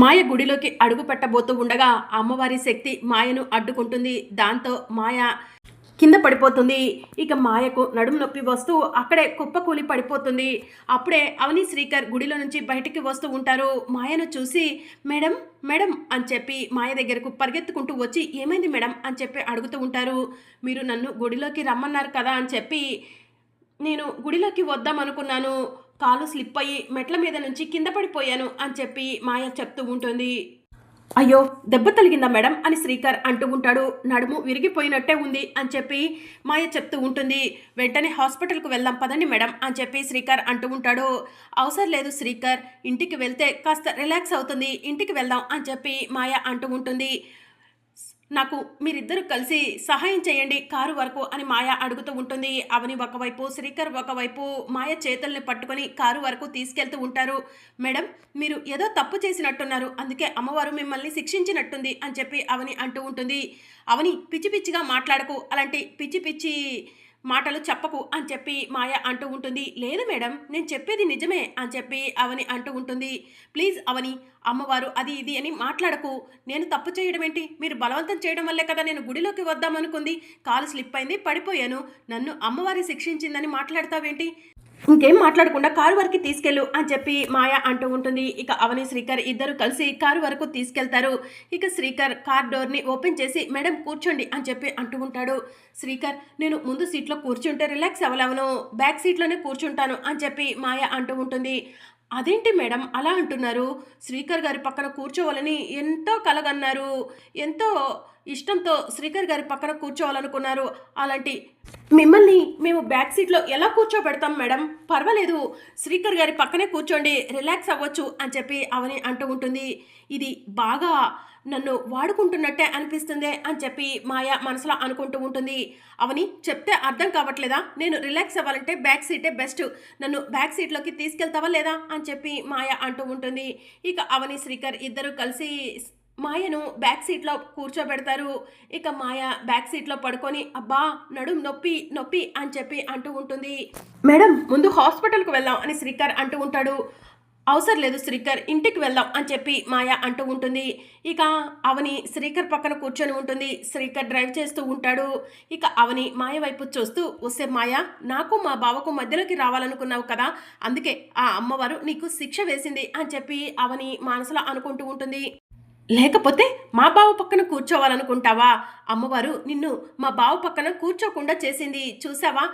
మాయ గుడిలోకి అడుగు పెట్టబోతూ ఉండగా అమ్మవారి శక్తి మాయను అడ్డుకుంటుంది. దాంతో మాయ కింద పడిపోతుంది. ఇక మాయకు నడుము నొప్పి వస్తూ అక్కడే కుప్పకూలి పడిపోతుంది. అప్పుడే అవని శ్రీకర్ గుడిలో నుంచి బయటికి వస్తూ ఉంటారు. మాయను చూసి మేడం మేడం అని చెప్పి మాయ దగ్గరకు పరిగెత్తుకుంటూ వచ్చి ఏమైంది మేడం అని చెప్పి అడుగుతూ ఉంటారు. మీరు నన్ను గుడిలోకి రమ్మన్నారు కదా అని చెప్పి నేను గుడిలోకి వద్దామనుకున్నాను. కాలు స్లిప్ అయ్యి మెట్ల మీద నుంచి కింద పడిపోయాను అని చెప్పి మాయ చెప్తూ ఉంటుంది. అయ్యో దెబ్బ తలిగిందా మేడం? అని శ్రీకర్ అంటూ ఉంటాడు. నడుము విరిగిపోయినట్టే ఉంది అని చెప్పి మాయ చెప్తూ ఉంటుంది. వెంటనే హాస్పిటల్కు వెళ్దాం పదండి మేడం అని చెప్పి శ్రీకర్ అంటూ ఉంటాడు. అవసరం లేదు శ్రీకర్ ఇంటికి వెళ్తే కాస్త రిలాక్స్ అవుతుంది ఇంటికి వెళ్దాం అని చెప్పి మాయ అంటూ ఉంటుంది. నాకు మీరిద్దరూ కలిసి సహాయం చేయండి కారు వరకు అని మాయ అడుగుతూ ఉంటుంది. అవని ఒకవైపు శ్రీకర్ ఒకవైపు మాయ చేతుల్ని పట్టుకొని కారు వరకు తీసుకెళ్తూ ఉంటారు. మేడం మీరు ఏదో తప్పు చేసినట్టున్నారు. అందుకే అమ్మవారు మిమ్మల్ని శిక్షించినట్టుంది అని చెప్పి అవని అంటూ ఉంటుంది. అవని పిచ్చి పిచ్చిగా మాట్లాడకు. అలాంటి పిచ్చి పిచ్చి మాటలు చెప్పకు అని చెప్పి మాయ అంటూ ఉంటుంది. లేదు మేడం నేను చెప్పేది నిజమే అని చెప్పి అవని అంటూ ఉంటుంది. ప్లీజ్ అవని అమ్మవారు అది ఇది అని మాట్లాడకు. నేను తప్పు చేయడం ఏంటి? మీరు బలవంతం చేయడం వల్లే కదా నేను గుడిలోకి వద్దామనుకుంది. కాలు స్లిప్ అయింది పడిపోయాను. నన్ను అమ్మవారి శిక్షించిందని మాట్లాడతావేంటి? ఇంకేం మాట్లాడకుండా కారు వరకు తీసుకెళ్ళు అని చెప్పి మాయ అంటూ ఉంటుంది. ఇక అవని శ్రీకర్ ఇద్దరు కలిసి కారు వరకు తీసుకెళ్తారు. ఇక శ్రీకర్ కార్ డోర్ని ఓపెన్ చేసి మేడం కూర్చోండి అని చెప్పి అంటూ ఉంటాడు. శ్రీకర్ నేను ముందు సీట్లో కూర్చుంటే రిలాక్స్ అవ్వలేవను. బ్యాక్ సీట్లోనే కూర్చుంటాను అని చెప్పి మాయ అంటూ ఉంటుంది. అదేంటి మేడం? అలా అంటున్నారు. శ్రీకర్ గారి పక్కన కూర్చోవాలని ఎంతో కలగన్నారు. ఎంతో ఇష్టంతో శ్రీకర్ గారి పక్కన కూర్చోవాలనుకున్నారు. అలాంటి మిమ్మల్ని మేము బ్యాక్ సీట్లో ఎలా కూర్చోబెడతాం మేడం పర్వాలేదు. శ్రీకర్ గారి పక్కనే కూర్చోండి రిలాక్స్ అవ్వచ్చు అని చెప్పి అవని అంటూ ఉంటుంది. ఇది బాగా నన్ను వాడుకుంటున్నట్టే అనిపిస్తుంది అని చెప్పి మాయ మనసులో అనుకుంటూ ఉంటుంది. అవని చెప్తే అర్థం కావట్లేదా? నేను రిలాక్స్ అవ్వాలంటే బ్యాక్ సీటే బెస్ట్ నన్ను బ్యాక్ సీట్లోకి తీసుకెళ్తావా లేదా? అని చెప్పి మాయ అంటూ ఉంటుంది. ఇక అవని శ్రీకర్ ఇద్దరు కలిసి మాయను బ్యాక్ సీట్లో కూర్చోబెడతారు. ఇక మాయ బ్యాక్ సీట్లో పడుకొని అబ్బా నడుం నొప్పి నొప్పి అని చెప్పి అంటూ ఉంటుంది. మేడం ముందు హాస్పిటల్కి వెళ్దాం అని శ్రీకర్ అంటూ ఉంటాడు. అవసరం లేదు శ్రీకర్ ఇంటికి వెళ్దాం అని చెప్పి మాయ అంటూ ఉంటుంది. ఇక అవని శ్రీకర్ పక్కన కూర్చొని ఉంటుంది. శ్రీకర్ డ్రైవ్ చేస్తూ ఉంటాడు. ఇక అవని మాయ వైపు చూస్తూ వస్తే మాయ నాకు మా బావకు మధ్యలోకి రావాలనుకున్నావు కదా అందుకే ఆ అమ్మవారు నీకు శిక్ష వేసింది అని చెప్పి అవని మనసులో అనుకుంటూ ఉంటుంది. లేకపోతే మా బావ పక్కన కూర్చోవాలనుకుంటావా? అమ్మవారు నిన్ను మా బావ పక్కన కూర్చోకుండా చేసింది చూసావా?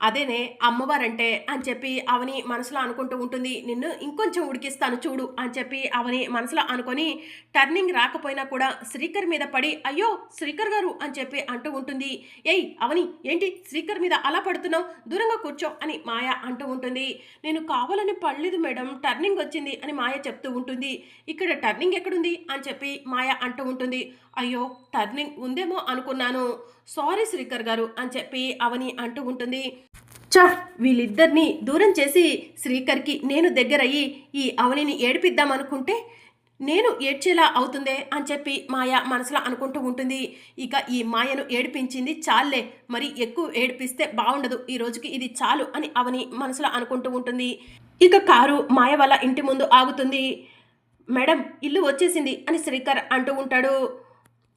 అదేనే అమ్మవారంటే అని చెప్పి అవని మనసులో అనుకుంటూ ఉంటుంది. నిన్ను ఇంకొంచెం ఉడికిస్తాను చూడు అని చెప్పి అవని మనసులో అనుకొని టర్నింగ్ రాకపోయినా కూడా శ్రీకర్ మీద పడి అయ్యో శ్రీకర్ గారు అని చెప్పి అంటూ ఉంటుంది. ఏయ్ అవని ఏంటి శ్రీకర్ మీద అలా పడుతున్నావు? దూరంగా కూర్చో అని మాయ అంటూ ఉంటుంది. నేను కావాలని పడలేదు మేడం టర్నింగ్ వచ్చింది అని మాయ చెప్తూ ఉంటుంది. ఇక్కడ టర్నింగ్ ఎక్కడుంది? అని చెప్పి మాయ అంటూ ఉంటుంది. అయ్యో టర్నింగ్ ఉందేమో అనుకున్నాను. సారీ శ్రీకర్ గారు అని చెప్పి అవని అంటూ ఉంటుంది. చా వీళ్ళిద్దరినీ దూరం చేసి శ్రీకర్కి నేను దగ్గరయ్యి ఈ అవనిని ఏడిపిద్దామనుకుంటే నేను ఏడ్చేలా అవుతుందే అని చెప్పి మాయ మనసులో అనుకుంటూ ఉంటుంది. ఇక ఈ మాయను ఏడిపించింది చాలే మరి ఎక్కువ ఏడిపిస్తే బాగుండదు ఈ రోజుకి ఇది చాలు అని అవని మనసులో అనుకుంటూ ఉంటుంది. ఇక కారు మాయ వల్ల ఇంటి ముందు ఆగుతుంది. మేడం ఇల్లు వచ్చేసింది అని శ్రీకర్ అంటూ ఉంటాడు.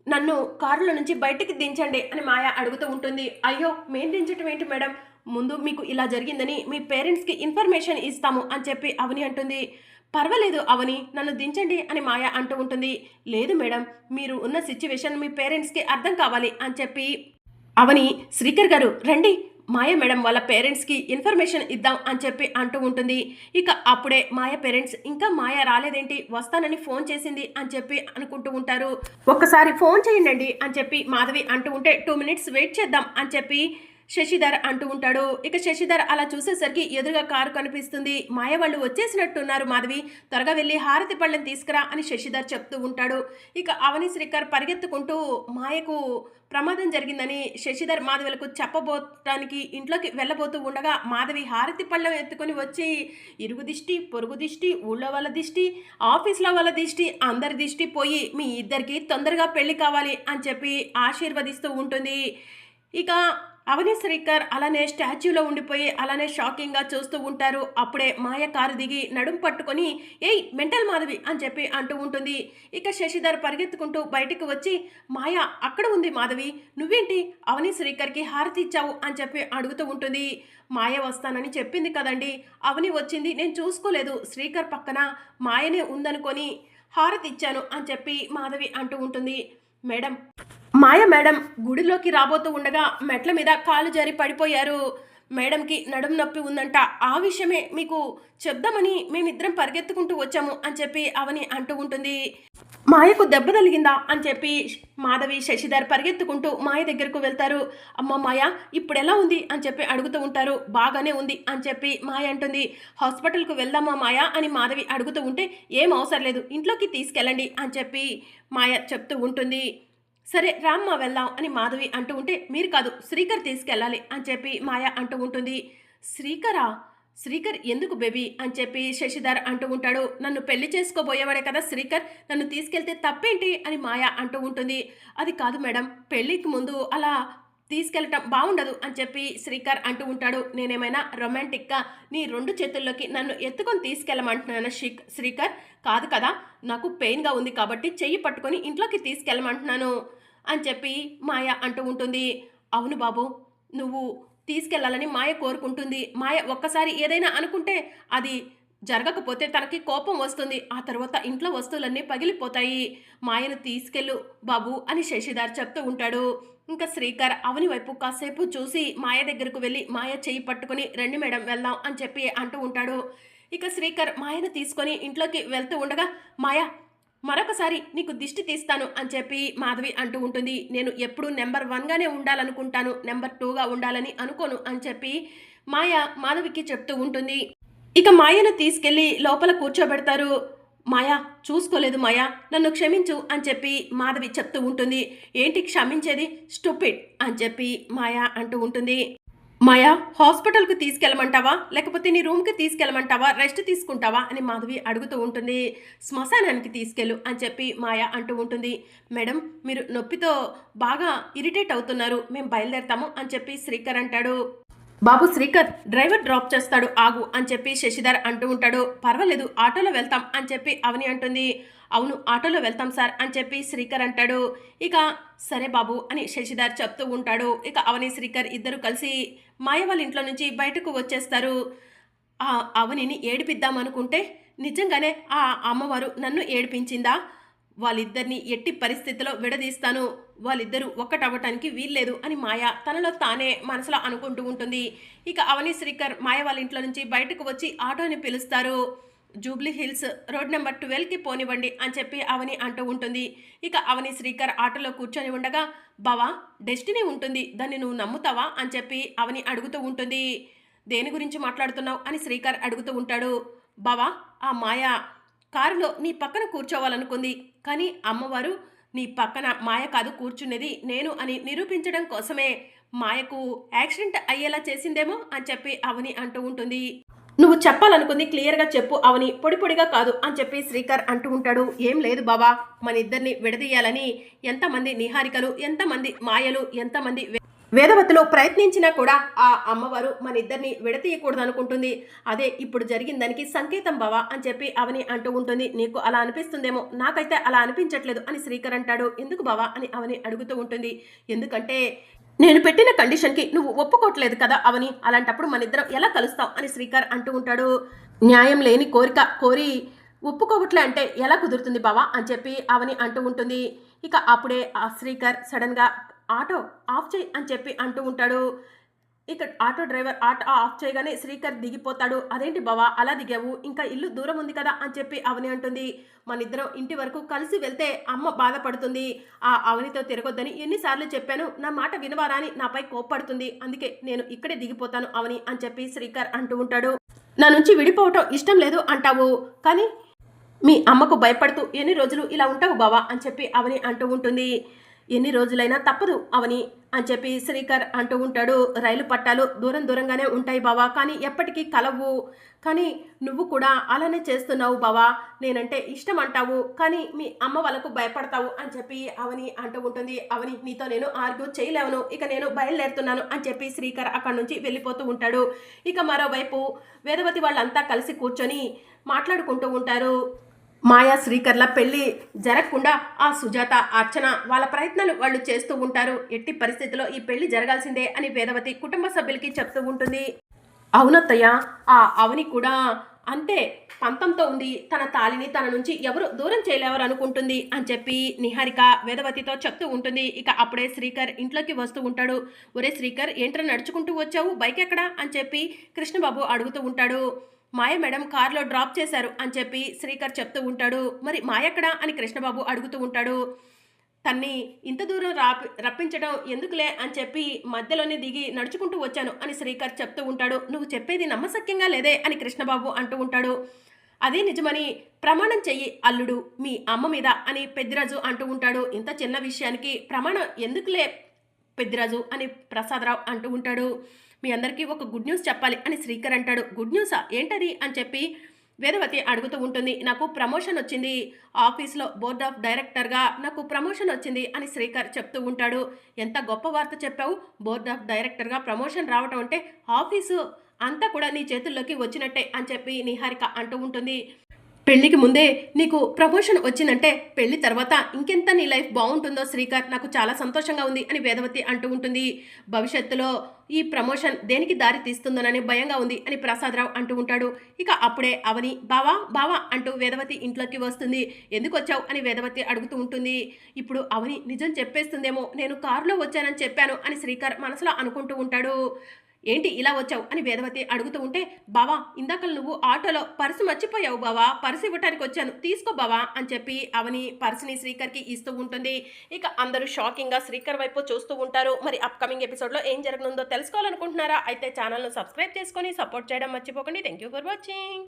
నన్ను కారులో నుంచి బయటికి దించండి అని మాయ అడుగుతూ ఉంటుంది. అయ్యో మేం దించటం ఏంటి మేడం? ముందు మీకు ఇలా జరిగిందని మీ పేరెంట్స్కి ఇన్ఫర్మేషన్ ఇస్తాము అని చెప్పి అవని అంటుంది. పర్వాలేదు అవని నన్ను దించండి అని మాయ అంటూ ఉంటుంది. లేదు మేడం మీరు ఉన్న సిచ్యువేషన్ మీ పేరెంట్స్కి అర్థం కావాలి అని చెప్పి అవని శ్రీకర్ గారు రండి మాయ మేడం వాళ్ళ పేరెంట్స్కి ఇన్ఫర్మేషన్ ఇద్దాం అని చెప్పి అంటూ ఉంటుంది. ఇక అప్పుడే మాయ పేరెంట్స్ ఇంకా మాయ రాలేదేంటి? వస్తానని ఫోన్ చేసింది అని చెప్పి అనుకుంటూ ఉంటారు. ఒక్కసారి ఫోన్ చేయండి అని చెప్పి మాధవి అంటూ ఉంటే టూ మినిట్స్ వెయిట్ చేద్దాం అని చెప్పి శశిధర్ అంటూ ఉంటాడు. ఇక శశిధర్ అలా చూసేసరికి ఎదురుగా కారు కనిపిస్తుంది. మాయ వాళ్ళు వచ్చేసినట్టున్నారు మాధవి. త్వరగా వెళ్ళి హారతి పళ్ళని తీసుకురా అని శశిధర్ చెప్తూ ఉంటాడు. ఇక అవని శ్రీకర్ పరిగెత్తుకుంటూ మాయకు ప్రమాదం జరిగిందని శశిధర్ మాధవులకు చెప్పబోటానికి ఇంట్లోకి వెళ్ళబోతూ ఉండగా మాధవి హారతి పళ్ళం ఎత్తుకొని వచ్చి ఇరుగు దిష్టి పొరుగు దిష్టి ఊళ్ళో వాళ్ళ దిష్టి ఆఫీస్లో వాళ్ళ దిష్టి అందరి దిష్టి పోయి మీ ఇద్దరికి తొందరగా పెళ్ళి కావాలి అని చెప్పి ఆశీర్వదిస్తూ ఉంటుంది. ఇక అవని శ్రీకర్ అలానే స్టాచ్యూలో ఉండిపోయి అలానే షాకింగ్గా చూస్తూ ఉంటారు. అప్పుడే మాయ కారు దిగి నడుం పట్టుకొని ఏయ్ మెంటల్ మాధవి అని చెప్పి అంటూ ఉంటుంది. ఇక శశిధర్ పరిగెత్తుకుంటూ బయటకు వచ్చి మాయ అక్కడ ఉంది మాధవి. నువ్వేంటి? అవని శ్రీకర్కి హారతి ఇచ్చావు అని చెప్పి అడుగుతూ ఉంటుంది. మాయ వస్తానని చెప్పింది కదండి. అవని వచ్చింది నేను చూసుకోలేదు. శ్రీకర్ పక్కన మాయనే ఉందనుకొని హారతి ఇచ్చాను అని చెప్పి మాధవి అంటూ ఉంటుంది. మేడం మాయ మేడం గుడిలోకి రాబోతూ ఉండగా మెట్ల మీద కాలు జారి పడిపోయారు. మేడంకి నడుం నొప్పి ఉందంట. ఆ విషయమే మీకు చెప్దామని మేమిద్దరం పరిగెత్తుకుంటూ వచ్చాము అని చెప్పి అవని అంటూ ఉంటుంది. మాయకు దెబ్బ తలిగిందా అని చెప్పి మాధవి శశిధర్ పరిగెత్తుకుంటూ మాయ దగ్గరకు వెళ్తారు. అమ్మ మాయ ఇప్పుడు ఎలా ఉంది? అని చెప్పి అడుగుతూ ఉంటారు. బాగానే ఉంది అని చెప్పి మాయ అంటుంది. హాస్పిటల్కు వెళ్దామా మాయ? అని మాధవి అడుగుతూ ఉంటే ఏం అవసరం లేదు ఇంట్లోకి తీసుకెళ్ళండి అని చెప్పి మాయ చెప్తూ ఉంటుంది. సరే రామ్మ వెళ్దాం అని మాధవి అంటూ ఉంటే మీరు కాదు శ్రీకర్ తీసుకెళ్ళాలి అని చెప్పి మాయ అంటూ ఉంటుంది. శ్రీకరా? శ్రీకర్ ఎందుకు బేబీ అని చెప్పి శశిధర్ అంటూ ఉంటాడు. నన్ను పెళ్ళి చేసుకోబోయేవాడే కదా శ్రీకర్ నన్ను తీసుకెళ్తే తప్పేంటి అని మాయ అంటూ ఉంటుంది. అది కాదు మేడం పెళ్ళికి ముందు అలా తీసుకెళ్ళటం బాగుండదు అని చెప్పి శ్రీకర్ అంటూ ఉంటాడు. నేనేమైనా రొమాంటిక్గా నీ రెండు చేతుల్లోకి నన్ను ఎత్తుకొని తీసుకెళ్ళమంటున్నాను శ్రీక్ శ్రీకర్ కాదు కదా నాకు పెయిన్గా ఉంది కాబట్టి చెయ్యి పట్టుకొని ఇంట్లోకి తీసుకెళ్ళమంటున్నాను అని చెప్పి మాయ అంటూ ఉంటుంది. అవును బాబు నువ్వు తీసుకెళ్ళాలని మాయ కోరుకుంటుంది. మాయ ఒక్కసారి ఏదైనా అనుకుంటే అది జరగకపోతే తనకి కోపం వస్తుంది. ఆ తర్వాత ఇంట్లో వస్తువులన్నీ పగిలిపోతాయి. మాయను తీసుకెళ్ళు బాబు అని శశిధర్ చెప్తూ ఉంటాడు. ఇంకా శ్రీకర్ అవని వైపు కాసేపు చూసి మాయ దగ్గరకు వెళ్ళి మాయ చేయి పట్టుకుని రండి మేడం వెళ్దాం అని చెప్పి అంటూ ఉంటాడు. ఇక శ్రీకర్ మాయను తీసుకొని ఇంట్లోకి వెళ్తూ ఉండగా మాయ మరొకసారి నీకు దిష్టి తీస్తాను అని చెప్పి మాధవి అంటూ ఉంటుంది. నేను ఎప్పుడు నెంబర్ వన్గానే ఉండాలనుకుంటాను. నెంబర్ టూగా ఉండాలని అనుకోను అని చెప్పి మాయ మాధవికి చెప్తూ ఉంటుంది. ఇక మాయను తీసుకెళ్ళి లోపల కూర్చోబెడతారు. మాయా చూసుకోలేదు మాయా నన్ను క్షమించు అని చెప్పి మాధవి చెప్తూ ఉంటుంది. ఏంటి క్షమించేది? స్టూపిడ్ అని చెప్పి మాయా అంటూ ఉంటుంది. మాయా హాస్పిటల్కి తీసుకెళ్ళమంటావా? లేకపోతే నీ రూమ్కి తీసుకెళ్ళమంటావా? రెస్ట్ తీసుకుంటావా? అని మాధవి అడుగుతూ ఉంటుంది. శ్మశానానికి తీసుకెళ్ళు అని చెప్పి మాయా అంటూ ఉంటుంది. మేడం మీరు నొప్పితో బాగా ఇరిటేట్ అవుతున్నారు. మేము బయలుదేరతాము అని చెప్పి శ్రీకర్ అంటాడు. బాబు శ్రీకర్ డ్రైవర్ డ్రాప్ చేస్తాడు ఆగు అని చెప్పి శశిధర్ అంటూ ఉంటాడు. పర్వాలేదు ఆటోలో వెళ్తాం అని చెప్పి అవని అంటుంది. అవును ఆటోలో వెళ్తాం సార్ అని చెప్పి శ్రీకర్ అంటాడు. ఇక సరే బాబు అని శశిధర్ చెప్తూ ఉంటాడు. ఇక అవని శ్రీకర్ ఇద్దరు కలిసి మాయ వాళ్ళ ఇంట్లో నుంచి బయటకు వచ్చేస్తారు. ఆ అవనిని ఏడిపిద్దాం అనుకుంటే నిజంగానే ఆ అమ్మవారు నన్ను ఏడిపించిందా? వాళ్ళిద్దరిని ఎట్టి పరిస్థితిలో విడదీస్తాను. వాళ్ళిద్దరూ ఒక్కటవ్వటానికి వీల్లేదు అని మాయ తనలో తానే మనసులో అనుకుంటూ ఉంటుంది. ఇక అవని శ్రీకర్ మాయ వాళ్ళ ఇంట్లో నుంచి బయటకు వచ్చి ఆటోని పిలుస్తారు. జూబ్లీ హిల్స్ రోడ్ నెంబర్ ట్వెల్వ్కి పోనివ్వండి అని చెప్పి అవని అంటూ ఉంటుంది. ఇక అవని శ్రీకర్ ఆటోలో కూర్చొని ఉండగా బావా డెస్టినీ ఉంటుంది. దాన్ని నువ్వు నమ్ముతావా? అని చెప్పి అవని అడుగుతూ ఉంటుంది. దేని గురించి మాట్లాడుతున్నావు? అని శ్రీకర్ అడుగుతూ ఉంటాడు. బావా ఆ మాయ కారులో నీ పక్కన కూర్చోవాలనుకుంది. కానీ అమ్మవారు నీ పక్కన మాయ కాదు కూర్చునేది నేను అని నిరూపించడం కోసమే మాయకు యాక్సిడెంట్ అయ్యేలా చేసిందేమో అని చెప్పి అవని అంటూ ఉంటుంది. నువ్వు చెప్పాలనుకుంది క్లియర్గా చెప్పు అవని పొడి పొడిగా కాదు అని చెప్పి శ్రీకర్ అంటూ ఉంటాడు. ఏం లేదు బాబా మన ఇద్దరిని విడదీయాలని ఎంతమంది నిహారికలు ఎంతమంది మాయలు ఎంతమంది వేదవతులు ప్రయత్నించినా కూడా ఆ అమ్మవారు మన ఇద్దరిని విడతీయకూడదు అనుకుంటుంది అదే ఇప్పుడు జరిగిన దానికి సంకేతం బావా అని చెప్పి అవని అంటూ ఉంటుంది. నీకు అలా అనిపిస్తుందేమో? నాకైతే అలా అనిపించట్లేదు అని శ్రీకర్ అంటాడు. ఎందుకు బావా అని అవని అడుగుతూ ఉంటుంది. ఎందుకంటే నేను పెట్టిన కండిషన్కి నువ్వు ఒప్పుకోవట్లేదు కదా అవని. అలాంటప్పుడు మన ఇద్దరం ఎలా కలుస్తాం అని శ్రీకర్ అంటూ ఉంటాడు. న్యాయం లేని కోరిక కోరి ఒప్పుకోవట్లే అంటే ఎలా కుదురుతుంది బావా అని చెప్పి అవని అంటూ ఉంటుంది. ఇక అప్పుడే ఆ శ్రీకర్ సడన్గా ఆటో ఆఫ్ చేయి అని చెప్పి అంటూ ఉంటాడు. ఇక్కడ ఆటో డ్రైవర్ ఆటో ఆఫ్ చేయగానే శ్రీకర్ దిగిపోతాడు. అదేంటి బావా? అలా దిగావు? ఇంకా ఇల్లు దూరం ఉంది కదా? అని చెప్పి అవని అంటుంది. మన ఇద్దరం ఇంటి వరకు కలిసి వెళ్తే అమ్మ బాధపడుతుంది. ఆ అవనితో తిరగొద్దని ఎన్నిసార్లు చెప్పాను. నా మాట వినవారా అని నాపై కోప్పడుతుంది. అందుకే నేను ఇక్కడే దిగిపోతాను అవని అని చెప్పి శ్రీకర్ అంటూ ఉంటాడు. నా నుంచి విడిపోవటం ఇష్టం లేదు అంటావు. కానీ మీ అమ్మకు భయపడుతూ ఎన్ని రోజులు ఇలా ఉంటావు బావా? అని చెప్పి అవని అంటూ ఉంటుంది. ఎన్ని రోజులైనా తప్పదు అవని అని చెప్పి శ్రీకర్ అంటూ ఉంటాడు. రైలు పట్టాలు దూరం దూరంగానే ఉంటాయి బావా కానీ ఎప్పటికీ కలవు. కానీ నువ్వు కూడా అలానే చేస్తున్నావు బావా నేనంటే ఇష్టం అంటావు. కానీ మీ అమ్మ వాళ్ళకు భయపడతావు అని చెప్పి అవని అంటూ ఉంటుంది. అవని నీతో నేను ఆర్గ్యూ చేయలేవను. ఇక నేను బయలుదేరుతున్నాను అని చెప్పి శ్రీకర్ అక్కడి నుంచి వెళ్ళిపోతూ ఉంటాడు. ఇక మరోవైపు వేదవతి వాళ్ళంతా కలిసి కూర్చొని మాట్లాడుకుంటూ ఉంటారు. మాయా శ్రీకర్ల పెళ్ళి జరగకుండా ఆ సుజాత అర్చన వాళ్ళ ప్రయత్నాలు వాళ్ళు చేస్తూ ఉంటారు. ఎట్టి పరిస్థితిలో ఈ పెళ్ళి జరగాల్సిందే అని వేదవతి కుటుంబ సభ్యులకి చెప్తూ ఉంటుంది. అవునత్తయ్య ఆ అవని కూడా అంతే పంతంతో ఉంది తన తాలిని తన నుంచి ఎవరు దూరం చేయలేవరు అనుకుంటుంది అని చెప్పి నిహారిక వేదవతితో చెప్తూ ఉంటుంది. ఇక అప్పుడే శ్రీకర్ ఇంట్లోకి వస్తూ ఉంటాడు. ఒరే శ్రీకర్ ఏంట్రా నడుచుకుంటూ వచ్చావు? బైక్ ఎక్కడా? అని చెప్పి కృష్ణబాబు అడుగుతూ ఉంటాడు. మాయ మేడం కార్లో డ్రాప్ చేశారు అని చెప్పి శ్రీకర్ చెప్తూ ఉంటాడు. మరి మాయక్కడా అని కృష్ణబాబు అడుగుతూ ఉంటాడు. తన్ని ఇంత దూరం రాపి రప్పించడం ఎందుకులే అని చెప్పి మధ్యలోనే దిగి నడుచుకుంటూ వచ్చాను అని శ్రీకర్ చెప్తూ ఉంటాడు. నువ్వు చెప్పేది నమ్మశక్యంగా లేదే అని కృష్ణబాబు అంటూ ఉంటాడు. అదే నిజమని ప్రమాణం చెయ్యి అల్లుడు మీ అమ్మ మీద అని పెద్దిరాజు అంటూ ఉంటాడు. ఇంత చిన్న విషయానికి ప్రమాణం ఎందుకులే పెద్దిరాజు అని ప్రసాదరావు అంటూ ఉంటాడు. మీ అందరికీ ఒక గుడ్ న్యూస్ చెప్పాలి అని శ్రీకర్ అంటాడు. గుడ్ న్యూసా ఏంటది? అని చెప్పి వేదవతి అడుగుతూ ఉంటుంది. నాకు ప్రమోషన్ వచ్చింది. ఆఫీస్లో బోర్డ్ ఆఫ్ డైరెక్టర్గా నాకు ప్రమోషన్ వచ్చింది అని శ్రీకర్ చెప్తూ ఉంటాడు. ఎంత గొప్ప వార్త చెప్పావు. బోర్డ్ ఆఫ్ డైరెక్టర్గా ప్రమోషన్ రావటం అంటే ఆఫీసు అంతా కూడా నీ చేతుల్లోకి వచ్చినట్టే అని చెప్పి నిహారిక అంటూ ఉంటుంది. పెళ్ళికి ముందే నీకు ప్రమోషన్ వచ్చిందంటే పెళ్ళి తర్వాత ఇంకెంత నీ లైఫ్ బాగుంటుందో శ్రీకర్ నాకు చాలా సంతోషంగా ఉంది అని వేదవతి అంటూ ఉంటుంది. భవిష్యత్తులో ఈ ప్రమోషన్ దేనికి దారి తీస్తుందోనని భయంగా ఉంది అని ప్రసాదరావు అంటూ ఉంటాడు. ఇక అప్పుడే అవని బావా బావా అంటూ వేదవతి ఇంట్లోకి వస్తుంది. ఎందుకు వచ్చావు? అని వేదవతి అడుగుతూ ఉంటుంది. ఇప్పుడు అవని నిజం చెప్పేస్తుందేమో నేను కారులో వచ్చానని చెప్పాను అని శ్రీకర్ మనసులో అనుకుంటూ ఉంటాడు. ఏంటి ఇలా వచ్చావు అని వేదవతి అడుగుతూ ఉంటే బావా ఇందాక నువ్వు ఆటోలో పర్సు మర్చిపోయావు బావా పర్సు ఇవ్వటానికి వచ్చాను. తీసుకో బావా అని చెప్పి అవని పర్సుని శ్రీకర్కి ఇస్తూ ఉంటుంది. ఇక అందరూ షాకింగ్గా శ్రీకర్ వైపు చూస్తూ ఉంటారు. మరి అప్కమింగ్ ఎపిసోడ్లో ఏం జరగనుందో తెలుసుకోవాలనుకుంటున్నారా? అయితే ఛానల్ను సబ్స్క్రైబ్ చేసుకొని సపోర్ట్ చేయడం మర్చిపోకండి. Thank you for watching